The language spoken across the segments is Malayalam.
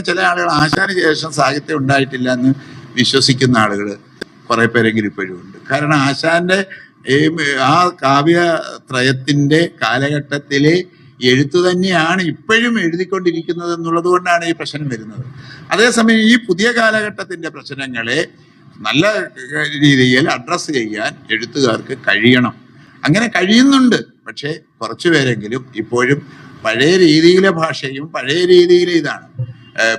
ചില ആളുകൾ ആശാന് ശേഷം സാഹിത്യം ഉണ്ടായിട്ടില്ല എന്ന് വിശ്വസിക്കുന്ന ആളുകൾ കുറെ പേരെങ്കിലും ഇപ്പോഴും ഉണ്ട്. കാരണം ആശാന്റെ ആ കാവ്യത്രയത്തിന്റെ കാലഘട്ടത്തിലെ എഴുത്തു തന്നെയാണ് ഇപ്പോഴും എഴുതിക്കൊണ്ടിരിക്കുന്നത് എന്നുള്ളത് കൊണ്ടാണ് ഈ പ്രശ്നം വരുന്നത്. അതേസമയം ഈ പുതിയ കാലഘട്ടത്തിന്റെ പ്രശ്നങ്ങളെ നല്ല രീതിയിൽ അഡ്രസ്സ് ചെയ്യാൻ എഴുത്തുകാർക്ക് കഴിയണം. അങ്ങനെ കഴിയുന്നുണ്ട്. പക്ഷേ കുറച്ചു പേരെങ്കിലും ഇപ്പോഴും പഴയ രീതിയിലെ ഭാഷയും പഴയ രീതിയിലെ ഇതാണ്.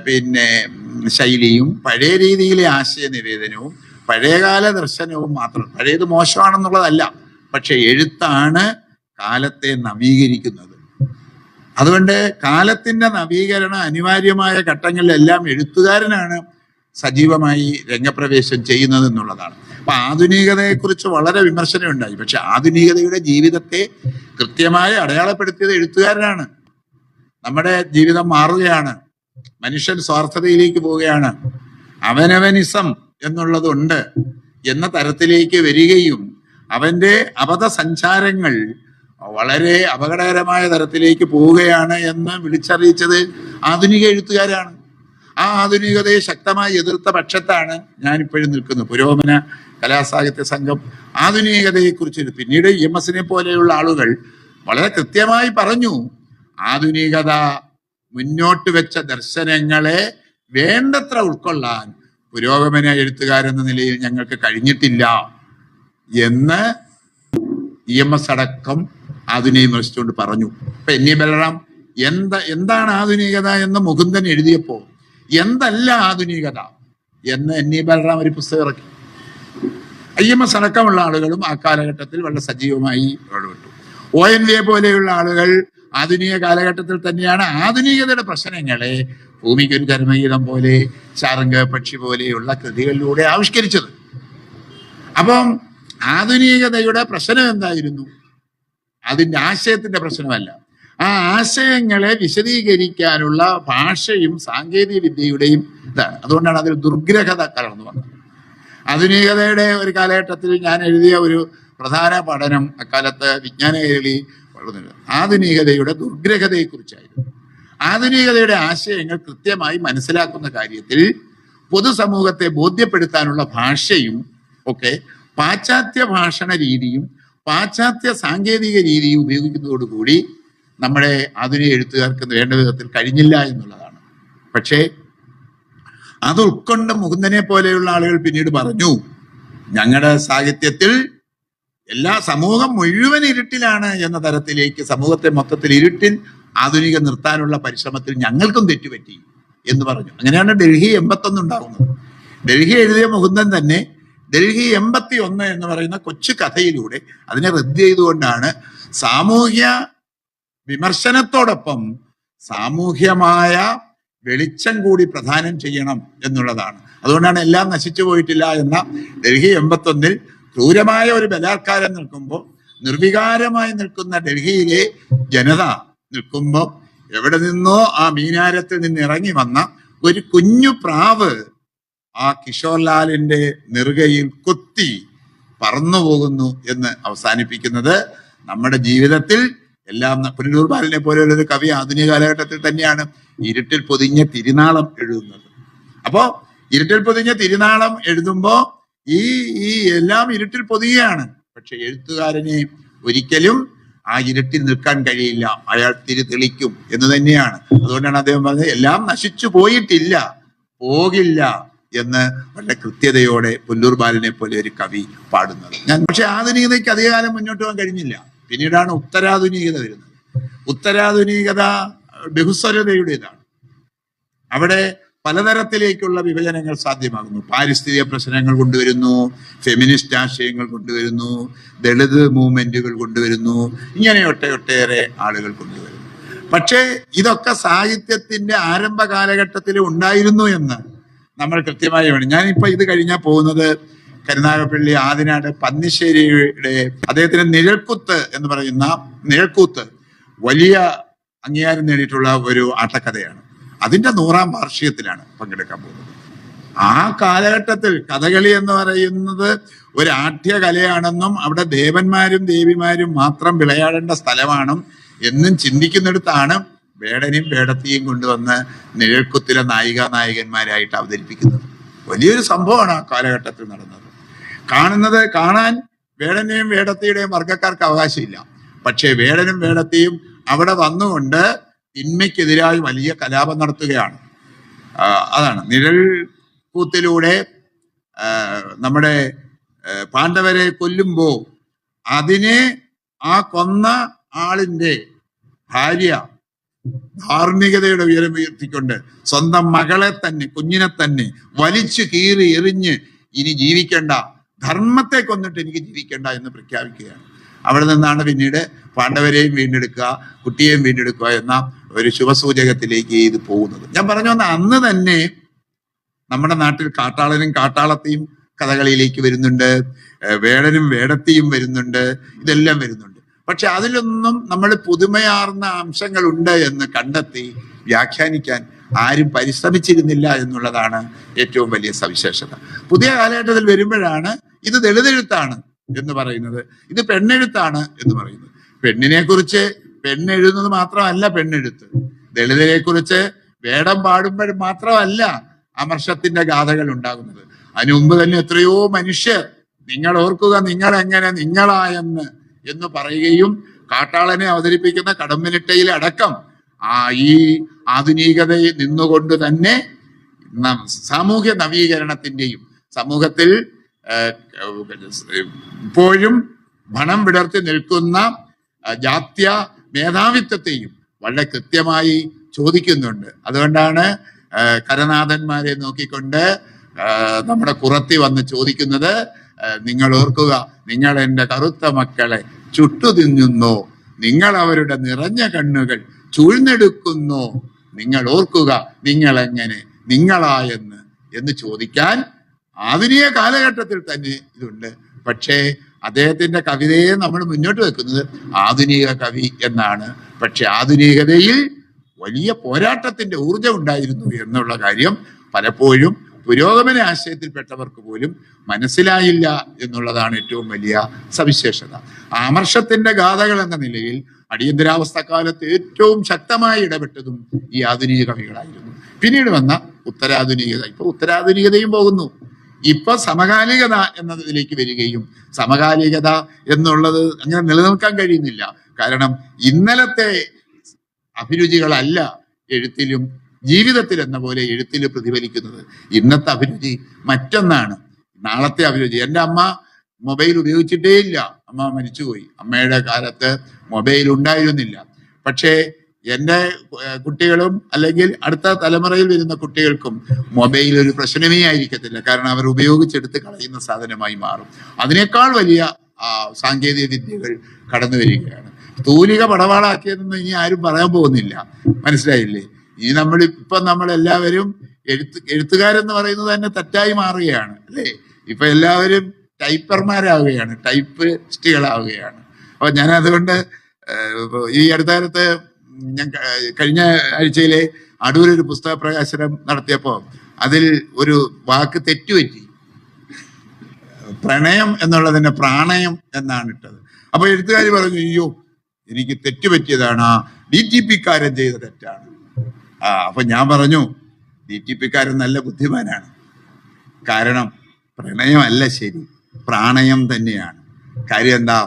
പിന്നെ ശൈലിയും പഴയ രീതിയിലെ ആശയ നിവേദനവും പഴയകാല ദർശനവും മാത്രം. പഴയത് മോശമാണെന്നുള്ളതല്ല. പക്ഷെ എഴുത്താണ് കാലത്തെ നവീകരിക്കുന്നത്. അതുകൊണ്ട് കാലത്തിന്റെ നവീകരണം അനിവാര്യമായ ഘട്ടങ്ങളിലെല്ലാം എഴുത്തുകാരനാണ് സജീവമായി രംഗപ്രവേശം ചെയ്യുന്നത് എന്നുള്ളതാണ് അപ്പൊ ആധുനികതയെക്കുറിച്ച് വളരെ വിമർശനം ഉണ്ടായി പക്ഷെ ആധുനികതയുടെ ജീവിതത്തെ കൃത്യമായി അടയാളപ്പെടുത്തിയത് എഴുത്തുകാരനാണ്. നമ്മുടെ ജീവിതം മാറുകയാണ്. മനുഷ്യൻ സ്വാർത്ഥതയിലേക്ക് പോവുകയാണ്. അവനവനിസം എന്നുള്ളതുണ്ട്. എന്ന തരത്തിലേക്ക് വരികയും അവന്റെ അബദ്ധ സഞ്ചാരങ്ങൾ വളരെ അപകടകരമായ തരത്തിലേക്ക് പോവുകയാണ് എന്ന് വിളിച്ചറിയിച്ചത് ആധുനിക എഴുത്തുകാരാണ്. ആ ആധുനികതയെ ശക്തമായി എതിർത്ത പക്ഷത്താണ് ഞാനിപ്പോഴും നിൽക്കുന്നത്. പുരോഗമന കലാസാഹിത്യ സംഘം ആധുനികതയെക്കുറിച്ച് പിന്നീട് ഇ എം എസിനെ പോലെയുള്ള ആളുകൾ വളരെ കൃത്യമായി പറഞ്ഞു. ആധുനികത മുന്നോട്ട് വെച്ച ദർശനങ്ങളെ വേണ്ടത്ര ഉൾക്കൊള്ളാൻ പുരോഗമന എഴുത്തുകാരെന്ന നിലയിൽ ഞങ്ങൾക്ക് കഴിഞ്ഞിട്ടില്ല എന്ന് ഇ എം എസ് അടക്കം ആധുനിക വിമർശിച്ചുകൊണ്ട് പറഞ്ഞു. അപ്പൊ എൻ ബലറാം എന്താ എന്താണ് ആധുനികത എന്ന് മുകുന്ദൻ എഴുതിയപ്പോ എന്തല്ല ആധുനികത എന്ന് എൻ ഇ ബലറാം ഒരു പുസ്തകം ഇറക്കി. ഐ എം എസ് അടക്കമുള്ള ആളുകളും ആ കാലഘട്ടത്തിൽ വളരെ സജീവമായി ഇടപെട്ടു. ഒ എൻ വിയെ പോലെയുള്ള ആളുകൾ ആധുനിക കാലഘട്ടത്തിൽ തന്നെയാണ് ആധുനികതയുടെ പ്രശ്നങ്ങളെ ഭൂമിക്കൊരു കർമ്മഗീതം പോലെ ശാരംഗ പക്ഷി പോലെയുള്ള കൃതികളിലൂടെ ആവിഷ്കരിച്ചത്. അപ്പം ആധുനികതയുടെ പ്രശ്നം എന്തായിരുന്നു? അതിന്റെ ആശയത്തിന്റെ പ്രശ്നമല്ല. ആ ആശയങ്ങളെ വിശദീകരിക്കാനുള്ള ഭാഷയും സാങ്കേതിക വിദ്യയുടെയും ഇതാണ്. അതുകൊണ്ടാണ് അതിൽ ദുർഗ്രഹത കലർന്നു വന്നത്. ആധുനികതയുടെ ഒരു കാലഘട്ടത്തിൽ ഞാൻ എഴുതിയ ഒരു പ്രധാന പഠനം അക്കാലത്ത് വിജ്ഞാന കൈരളി വളർന്നില്ല ആധുനികതയുടെ ദുർഗ്രഹതയെക്കുറിച്ചായിരുന്നു. ആധുനികതയുടെ ആശയങ്ങൾ കൃത്യമായി മനസ്സിലാക്കുന്ന കാര്യത്തിൽ പൊതുസമൂഹത്തെ ബോധ്യപ്പെടുത്താനുള്ള ഭാഷയും ഒക്കെ പാശ്ചാത്യ ഭാഷണ രീതിയും പാശ്ചാത്യ സാങ്കേതിക രീതിയും ഉപയോഗിക്കുന്നതോടുകൂടി നമ്മുടെ ആധുനിക എഴുത്തുകാർക്ക് വേണ്ട വിധത്തിൽ കഴിഞ്ഞില്ല എന്നുള്ളതാണ്. പക്ഷേ അത് ഉൾക്കൊണ്ട് മുകുന്ദനെ പോലെയുള്ള ആളുകൾ പിന്നീട് പറഞ്ഞു ഞങ്ങളുടെ സാഹിത്യത്തിൽ എല്ലാ സമൂഹം മുഴുവൻ ഇരുട്ടിലാണ് എന്ന തരത്തിലേക്ക് സമൂഹത്തെ മൊത്തത്തിൽ ഇരുട്ടിൽ ആധുനിക നിർത്താനുള്ള പരിശ്രമത്തിൽ ഞങ്ങൾക്കും തെറ്റുപറ്റി എന്ന് പറഞ്ഞു. അങ്ങനെയാണ് ഡൽഹി എൺപത്തൊന്ന് ഉണ്ടാകുന്നത് ഡൽഹി എഴുതിയ മുകുന്ദൻ തന്നെ ഡൽഹി എൺപത്തി ഒന്ന് എന്ന് പറയുന്ന കൊച്ചു കഥയിലൂടെ അതിനെ റദ്ദ് ചെയ്തുകൊണ്ടാണ് സാമൂഹ്യ വിമർശനത്തോടൊപ്പം സാമൂഹ്യമായ വെളിച്ചം കൂടി പ്രധാനം ചെയ്യണം എന്നുള്ളതാണ്. അതുകൊണ്ടാണ് എല്ലാം നശിച്ചു പോയിട്ടില്ല എന്ന ഡൽഹി എൺപത്തൊന്നിൽ ക്രൂരമായ ഒരു ബലാത്കാരം നിൽക്കുമ്പോൾ നിർവികാരമായി നിൽക്കുന്ന ഡൽഹിയിലെ ജനത നിൽക്കുമ്പോൾ എവിടെ നിന്നോ ആ മീനാരത്തിൽ നിന്ന് ഇറങ്ങി വന്ന ഒരു കുഞ്ഞു പ്രാവ് ആ കിഷോർലാലിന്റെ നെറുകയിൽ കൊത്തി പറന്നു പോകുന്നു എന്ന് അവസാനിപ്പിക്കുന്നത് നമ്മുടെ ജീവിതത്തിൽ എല്ലാം പുനലൂർ ബാലനെ പോലെയുള്ള ഒരു കവി ആധുനിക കാലഘട്ടത്തിൽ തന്നെയാണ് ഇരുട്ടിൽ പൊതിഞ്ഞ തിരുനാളം എഴുതുന്നത്. അപ്പോ ഇരുട്ടിൽ പൊതിഞ്ഞ തിരുനാളം എഴുതുമ്പോ ഈ ഈ എല്ലാം ഇരുട്ടിൽ പൊതിയാണ് പക്ഷെ എഴുത്തുകാരനെ ഒരിക്കലും ആ ഇരുട്ടിൽ നിൽക്കാൻ കഴിയില്ല. അയാൾ തിരി തെളിക്കും എന്ന് തന്നെയാണ്. അതുകൊണ്ടാണ് അദ്ദേഹം പറഞ്ഞത് എല്ലാം നശിച്ചു പോയിട്ടില്ല പോകില്ല എന്ന് വളരെ കൃത്യതയോടെ പുല്ലൂർ ബാലനെ പോലെ ഒരു കവി പാടുന്നത്. ഞാൻ പക്ഷെ ആധുനികതയ്ക്ക് അധികകാലം മുന്നോട്ട് പോകാൻ കഴിഞ്ഞില്ല. പിന്നീടാണ് ഉത്തരാധുനികത വരുന്നത്. ഉത്തരാധുനികത ബഹുസ്വരതയുടേതാണ്. അവിടെ പലതരത്തിലേക്കുള്ള വിഭജനങ്ങൾ സാധ്യമാകുന്നു. പാരിസ്ഥിതിക പ്രശ്നങ്ങൾ കൊണ്ടുവരുന്നു ഫെമിനിസ്റ്റ് ആശയങ്ങൾ കൊണ്ടുവരുന്നു ദളിത് മൂവ്മെന്റുകൾ കൊണ്ടുവരുന്നു ഇങ്ങനെ ഒട്ടേ ഒട്ടേറെ ആളുകൾ കൊണ്ടുവരുന്നു. പക്ഷേ ഇതൊക്കെ സാഹിത്യത്തിന്റെ ആരംഭ കാലഘട്ടത്തിൽ ഉണ്ടായിരുന്നു എന്ന് നമ്മൾ കൃത്യമായി വേണം. ഞാനിപ്പോ ഇത് കഴിഞ്ഞാൽ പോകുന്നത് കരുനാഗപ്പള്ളി ആദിനാട് പന്നിശ്ശേരിയുടെ അദ്ദേഹത്തിന് നിഴൽക്കുത്ത് എന്ന് പറയുന്ന നിഴൽക്കൂത്ത് വലിയ അംഗീകാരം നേടിയിട്ടുള്ള ഒരു ആട്ടക്കഥയാണ്. അതിന്റെ നൂറാം വാർഷികത്തിലാണ് പങ്കെടുക്കാൻ പോകുന്നത്. ആ കാലഘട്ടത്തിൽ കഥകളി എന്ന് പറയുന്നത് ഒരു ആഠ്യ കലയാണെന്നും അവിടെ ദേവന്മാരും ദേവിമാരും മാത്രം വിളയാടേണ്ട സ്ഥലമാണ് എന്നും ചിന്തിക്കുന്നിടത്താണ് വേടനെയും വേടത്തെയും കൊണ്ടുവന്ന് നിഴൽക്കുത്തിലെ നായിക നായകന്മാരായിട്ട് അവതരിപ്പിക്കുന്നത്. വലിയൊരു സംഭവമാണ് ആ കാലഘട്ടത്തിൽ നടന്നത്. കാണുന്നത് കാണാൻ വേടനെയും വേടത്തിയുടെയും വർഗക്കാർക്ക് അവകാശമില്ല. പക്ഷേ വേടനും വേടത്തെയും അവിടെ വന്നുകൊണ്ട് തിന്മയ്ക്കെതിരായി വലിയ കലാപം നടത്തുകയാണ്. അതാണ്. നിഴൽ കൂത്തിലൂടെ നമ്മുടെ പാണ്ഡവരെ കൊല്ലുമ്പോ അതിനെ ആ കൊന്ന ആളിന്റെ ഭാര്യ ധാർമ്മികതയുടെ ഉയരം ഉയർത്തിക്കൊണ്ട് സ്വന്തം മകളെ തന്നെ കുഞ്ഞിനെ തന്നെ വലിച്ചു കീറി എറിഞ്ഞ് ഇനി ജീവിക്കേണ്ട ധർമ്മത്തെ കൊന്നിട്ട് എനിക്ക് ജീവിക്കേണ്ട എന്ന് പ്രഖ്യാപിക്കുകയാണ്. അവിടെ നിന്നാണ് പിന്നീട് പാണ്ഡവരെയും വീണ്ടെടുക്കുക കുട്ടിയെയും വീണ്ടെടുക്കുക എന്ന ഒരു ശുഭസൂചകത്തിലേക്ക് ഇത് പോകുന്നത്. ഞാൻ പറഞ്ഞു വന്ന അന്ന് തന്നെ നമ്മുടെ നാട്ടിൽ കാട്ടാളനും കാട്ടാളത്തെയും കഥകളിയിലേക്ക് വരുന്നുണ്ട് വേടനും വേടത്തെയും വരുന്നുണ്ട് ഇതെല്ലാം വരുന്നുണ്ട്. പക്ഷെ അതിലൊന്നും നമ്മൾ പുതുമയാർന്ന അംശങ്ങളുണ്ട് എന്ന് കണ്ടെത്തി വ്യാഖ്യാനിക്കാൻ ആരും പരിശ്രമിച്ചിരുന്നില്ല എന്നുള്ളതാണ് ഏറ്റവും വലിയ സവിശേഷത. പുതിയ കാലഘട്ടത്തിൽ വരുമ്പോഴാണ് ഇത് ദളിതെഴുത്താണ് എന്ന് പറയുന്നത്. ഇത് പെണ്ണെഴുത്താണ് എന്ന് പറയുന്നത്. പെണ്ണിനെ കുറിച്ച് പെണ്ണെഴുതുന്നത് മാത്രമല്ല പെണ്ണെഴുത്ത്. ദളിതരെ കുറിച്ച് വേടം പാടുമ്പോൾ മാത്രമല്ല അമർഷത്തിന്റെ ഗാഥകൾ ഉണ്ടാകുന്നത്. അതിനു മുമ്പ് തന്നെ എത്രയോ മനുഷ്യർ നിങ്ങൾ ഓർക്കുക നിങ്ങൾ എങ്ങനെ നിങ്ങളായെന്ന് എന്ന് പറയുകയും കാട്ടാളനെ അവതരിപ്പിക്കുന്ന കടമ്പിനിട്ടയിലെ അടക്കം ആ ഈ ആധുനികതയിൽ നിന്നുകൊണ്ട് തന്നെ സാമൂഹ്യ നവീകരണത്തിന്റെയും സമൂഹത്തിൽ ഇപ്പോഴും ഭണം വിടർത്തി നിൽക്കുന്ന ജാത്യ മേധാവിത്വത്തെയും വളരെ കൃത്യമായി ചോദിക്കുന്നുണ്ട്. അതുകൊണ്ടാണ് കരനാഥന്മാരെ നോക്കിക്കൊണ്ട് നമ്മുടെ കുറത്തി വന്ന് ചോദിക്കുന്നത് നിങ്ങൾ ഓർക്കുക നിങ്ങൾ എന്റെ കറുത്ത മക്കളെ ചുട്ടു തിന്നുന്നോ നിങ്ങൾ അവരുടെ നിറഞ്ഞ കണ്ണുകൾ ചൂഴ്ന്നെടുക്കുന്നു നിങ്ങൾ ഓർക്കുക നിങ്ങൾ എങ്ങനെ നിങ്ങളായെന്ന് എന്ന് ചോദിക്കാൻ ആധുനിക കാലഘട്ടത്തിൽ തന്നെ ഇതുണ്ട്. പക്ഷേ അദ്ദേഹത്തിന്റെ കവിതയെ നമ്മൾ മുന്നോട്ട് വെക്കുന്നത് ആധുനിക കവി എന്നാണ്. പക്ഷെ ആധുനികതയിൽ വലിയ പോരാട്ടത്തിന്റെ ഊർജം ഉണ്ടായിരുന്നു എന്നുള്ള കാര്യം പലപ്പോഴും പുരോഗമന ആശയത്തിൽപ്പെട്ടവർക്ക് പോലും മനസ്സിലായില്ല എന്നുള്ളതാണ് ഏറ്റവും വലിയ സവിശേഷത. ആമർഷത്തിന്റെ ഗാഥകൾ എന്ന നിലയിൽ അടിയന്തരാവസ്ഥ കാലത്ത് ഏറ്റവും ശക്തമായി ഇടപെട്ടതും ഈ ആധുനിക കവികളായിരുന്നു. പിന്നീട് വന്ന ഉത്തരാധുനികത. ഇപ്പൊ ഉത്തരാധുനികതയും പോകുന്നു. ഇപ്പൊ സമകാലികത എന്നതിലേക്ക് വരികയും സമകാലികത എന്നുള്ളത് അങ്ങനെ നിലനിൽക്കാൻ കഴിയുന്നില്ല. കാരണം ഇന്നലത്തെ അഭിരുചികളല്ല എഴുത്തിലും ജീവിതത്തിൽ എന്ന പോലെ എഴുത്തിൽ പ്രതിഫലിക്കുന്നത്. ഇന്നത്തെ അഭിരുചി മറ്റൊന്നാണ്. നാളത്തെ അഭിരുചി. എന്റെ അമ്മ മൊബൈൽ ഉപയോഗിച്ചിട്ടേ ഇല്ല അമ്മ മരിച്ചുപോയി. അമ്മയുടെ കാലത്ത് മൊബൈൽ ഉണ്ടായിരുന്നില്ല. പക്ഷേ ഏഹ്, കുട്ടികളും അല്ലെങ്കിൽ അടുത്ത തലമുറയിൽ വരുന്ന കുട്ടികൾക്കും മൊബൈൽ ഒരു പ്രശ്നമേ ആയിരിക്കത്തില്ല. കാരണം അവർ ഉപയോഗിച്ചെടുത്ത് കളയുന്ന സാധനമായി മാറും. അതിനേക്കാൾ വലിയ സാങ്കേതിക വിദ്യകൾ കടന്നു വരികയാണ്. തൂലിക പടവാളാക്കിയതെന്ന് ഇനി ആരും പറയാൻ പോകുന്നില്ല. മനസ്സിലായില്ലേ? ഇനി നമ്മൾ ഇപ്പം നമ്മൾ എല്ലാവരും എഴുത്ത് എഴുത്തുകാരെന്ന് പറയുന്നത് തന്നെ തെറ്റായി മാറുകയാണ് അല്ലേ? ഇപ്പൊ എല്ലാവരും ടൈപ്പർമാരാവുകയാണ് ടൈപ്പിസ്റ്റുകളാവുകയാണ്. അപ്പൊ ഞാൻ അതുകൊണ്ട് ഈ അടുത്ത കാലത്ത് ഞാൻ കഴിഞ്ഞ ആഴ്ചയിലെ അടൂർ ഒരു പുസ്തക പ്രകാശനം നടത്തിയപ്പോ അതിൽ ഒരു വാക്ക് തെറ്റുപറ്റി. പ്രണയം എന്നുള്ളതിന് പ്രാണയം എന്നാണ് ഇട്ടത്. അപ്പൊ എഴുത്തുകാർ പറഞ്ഞു അയ്യോ എനിക്ക് തെറ്റുപറ്റിയതാണ്. ഡി ടി പിക്കാരൻ ചെയ്ത തെറ്റാണ്. ആ അപ്പൊ ഞാൻ പറഞ്ഞു ഡി ടി പിക്കാരൻ നല്ല ബുദ്ധിമാനാണ്. കാരണം പ്രണയമല്ല ശരി പ്രാണയം തന്നെയാണ്. കാര്യം എന്താ?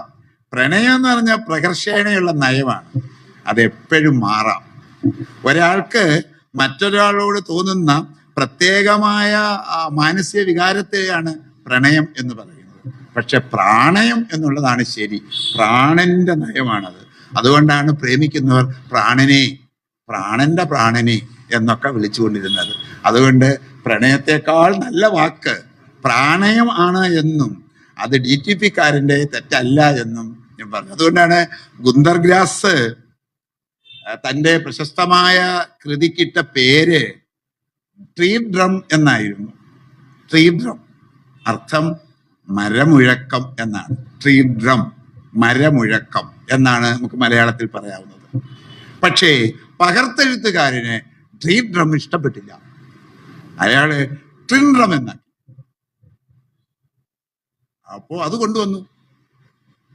പ്രണയം എന്ന് പറഞ്ഞാൽ പ്രകർഷേണയുള്ള നയമാണ്. അത് എപ്പോഴും മാറാം. ഒരാൾക്ക് മറ്റൊരാളോട് തോന്നുന്ന പ്രത്യേകമായ മാനസിക വികാരത്തെയാണ് പ്രണയം എന്ന് പറയുന്നത്. പക്ഷെ പ്രാണയം എന്നുള്ളതാണ് ശരി. പ്രാണന്റെ നയമാണത്. അതുകൊണ്ടാണ് പ്രേമിക്കുന്നവർ പ്രാണനെ പ്രാണന്റെ പ്രാണനെ എന്നൊക്കെ വിളിച്ചുകൊണ്ടിരുന്നത്. അതുകൊണ്ട് പ്രണയത്തെക്കാൾ നല്ല വാക്ക് പ്രാണയം ആണ് എന്നും അത് ഡി ടി പിക്കാരന്റെ തെറ്റല്ല എന്നും ഞാൻ പറഞ്ഞു. അതുകൊണ്ടാണ് ഗുന്ദർ തന്റെ പ്രശസ്തമായ കൃതിക്കിട്ട പേര് ട്രീ ഡ്രം എന്നായിരുന്നു. Tree drum. അർത്ഥം മരമുഴക്കം എന്നാണ്. ട്രീ ഡ്രം മരമുഴക്കം എന്നാണ് നമുക്ക് മലയാളത്തിൽ പറയാവുന്നത്. പക്ഷേ പകർത്തെഴുത്തുകാരന് ട്രീ ഡ്രം ഇഷ്ടപ്പെട്ടില്ല. അയാൾ ട്രിൻ ഡ്രം എന്നാക്കി. അപ്പോ അത് കൊണ്ടുവന്നു.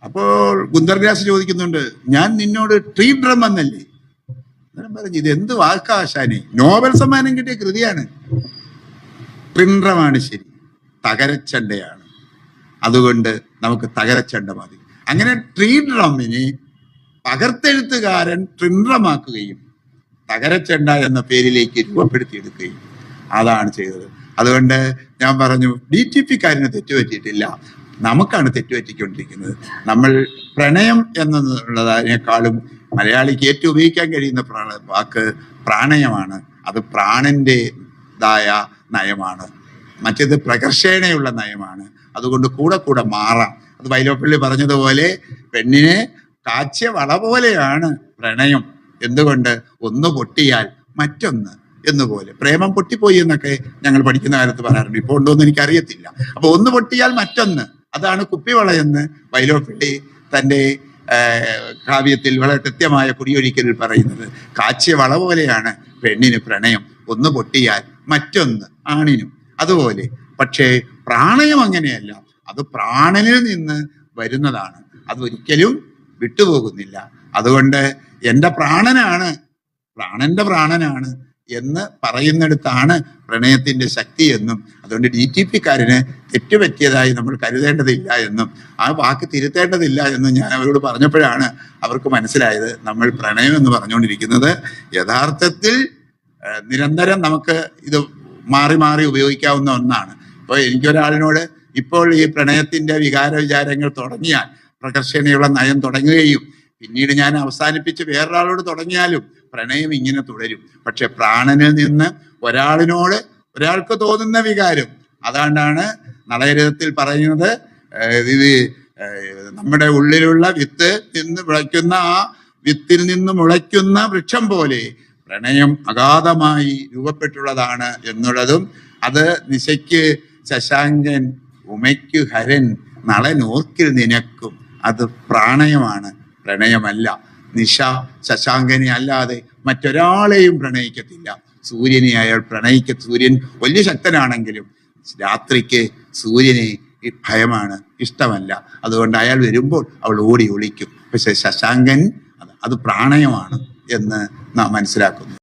അപ്പോൾ ഗുന്ദർഗ്രാസ് ചോദിക്കുന്നുണ്ട് ഞാൻ നിന്നോട് ട്രീ ഡ്രം എന്നല്ലേ? അന്നേരം പറഞ്ഞു ഇത് എന്ത് വാക്കാശാനെ നോബൽ സമ്മാനം കിട്ടിയ കൃതിയാണ്. പ്രിൻറമാണ് ശരി തകരച്ചണ്ടയാണ്. അതുകൊണ്ട് നമുക്ക് തകരച്ചണ്ട മതി അങ്ങനെ ട്രീഡ്രമ്മിനെ പകർത്തെഴുത്തുകാരൻ ട്രിൻഡ്രമാക്കുകയും തകരച്ചണ്ട എന്ന പേരിലേക്ക് രൂപപ്പെടുത്തിയെടുക്കുകയും അതാണ് ചെയ്തത്. അതുകൊണ്ട് ഞാൻ പറഞ്ഞു ഡി ടി പിക്കാരന് തെറ്റുപറ്റിയിട്ടില്ല. നമുക്കാണ് തെറ്റുപറ്റിക്കൊണ്ടിരിക്കുന്നത്. നമ്മൾ പ്രണയം എന്നുള്ളതിനേക്കാളും മലയാളിക്ക് ഏറ്റവും ഉപയോഗിക്കാൻ കഴിയുന്ന പ്രാണ- വാക്ക് പ്രാണയമാണ്. അത് പ്രാണന്റെതായ നയമാണ്. മറ്റേത് പ്രകർഷേണയുള്ള നയമാണ്. അതുകൊണ്ട് കൂടെ കൂടെ മാറാം. അത് വൈലോപ്പള്ളി പറഞ്ഞതുപോലെ പെണ്ണിനെ കാച്ചിയ വള പോലെയാണ് പ്രണയം. എന്തുകൊണ്ട്? ഒന്ന് പൊട്ടിയാൽ മറ്റൊന്ന് എന്നുപോലെ. പ്രേമം പൊട്ടിപ്പോയി എന്നൊക്കെ ഞങ്ങൾ പഠിക്കുന്ന കാലത്ത് പറയാറുണ്ട്. ഇപ്പോൾ ഉണ്ടോ എന്ന് എനിക്കറിയത്തില്ല. അപ്പോൾ ഒന്ന് പൊട്ടിയാൽ മറ്റൊന്ന് അതാണ് കുപ്പിവളയെന്ന് എന്ന് തന്റെ തന്റെ കാവ്യത്തിൽ വളരെ കൃത്യമായ കുടിയൊഴിക്കലിൽ പറയുന്നത്. കാച്ചിയ വള പോലെയാണ് പെണ്ണിന് പ്രണയം. ഒന്ന് പൊട്ടിയാൽ മറ്റൊന്ന് ആണിനും. അതുപോലെ പക്ഷേ പ്രാണയം അങ്ങനെയല്ല. അത് പ്രാണനിൽ നിന്ന് വരുന്നതാണ്. അതൊരിക്കലും വിട്ടുപോകുന്നില്ല. അതുകൊണ്ട് എന്റെ പ്രാണനാണ് പ്രാണന്റെ പ്രാണനാണ് എന്ന് പറയുന്നിടത്താണ് പ്രണയത്തിന്റെ ശക്തി എന്നും അതുകൊണ്ട് ഡി ടി പിക്കാരന് തെറ്റുപറ്റിയതായി നമ്മൾ കരുതേണ്ടതില്ല എന്നും ആ വാക്ക് തിരുത്തേണ്ടതില്ല എന്നും ഞാൻ അവരോട് പറഞ്ഞപ്പോഴാണ് അവർക്ക് മനസ്സിലായത്. നമ്മൾ പ്രണയം എന്ന് പറഞ്ഞുകൊണ്ടിരിക്കുന്നത് യഥാർത്ഥത്തിൽ നിരന്തരം നമുക്ക് ഇത് മാറി മാറി ഉപയോഗിക്കാവുന്ന ഒന്നാണ്. ഇപ്പോൾ എനിക്കൊരാളിനോട് ഇപ്പോൾ ഈ പ്രണയത്തിന്റെ വികാര വിചാരങ്ങൾ തുടങ്ങിയാൽ പ്രകർഷണയുള്ള നയം തുടങ്ങുകയും പിന്നീട് ഞാൻ അവസാനിപ്പിച്ച് വേറൊരാളോട് തുടങ്ങിയാലും പ്രണയം ഇങ്ങനെ തുടരും. പക്ഷെ പ്രാണനിൽ നിന്ന് ഒരാളിനോട് ഒരാൾക്ക് തോന്നുന്ന വികാരം അതാണ്ടാണ് നളയരഥത്തിൽ പറയുന്നത് ഇത് നമ്മുടെ ഉള്ളിലുള്ള വിത്ത് നിന്ന് മുളയ്ക്കുന്ന ആ വിത്തിൽ നിന്ന് മുളയ്ക്കുന്ന വൃക്ഷം പോലെ പ്രണയം അഗാധമായി രൂപപ്പെട്ടുള്ളതാണ് എന്നുള്ളതും അത് നിശയ്ക്ക് ശശാങ്കൻ ഉമയ്ക്കു ഹരൻ നളനോർക്കിൽ നിനക്കും അത് പ്രാണയമാണ്. പ്രണയമല്ല. നിഷ ശശാങ്കനെ അല്ലാതെ മറ്റൊരാളെയും പ്രണയിക്കത്തില്ല. സൂര്യനെ അയാൾ പ്രണയിക്ക സൂര്യൻ വലിയ ശക്തനാണെങ്കിലും രാത്രിക്ക് സൂര്യനെ ഭയമാണ് ഇഷ്ടമല്ല. അതുകൊണ്ട് അയാൾ വരുമ്പോൾ അവൾ ഓടി ഒളിക്കും. പക്ഷെ ശശാങ്കൻ അത് പ്രാണയമാണ് എന്ന് നാം മനസ്സിലാക്കുന്നു.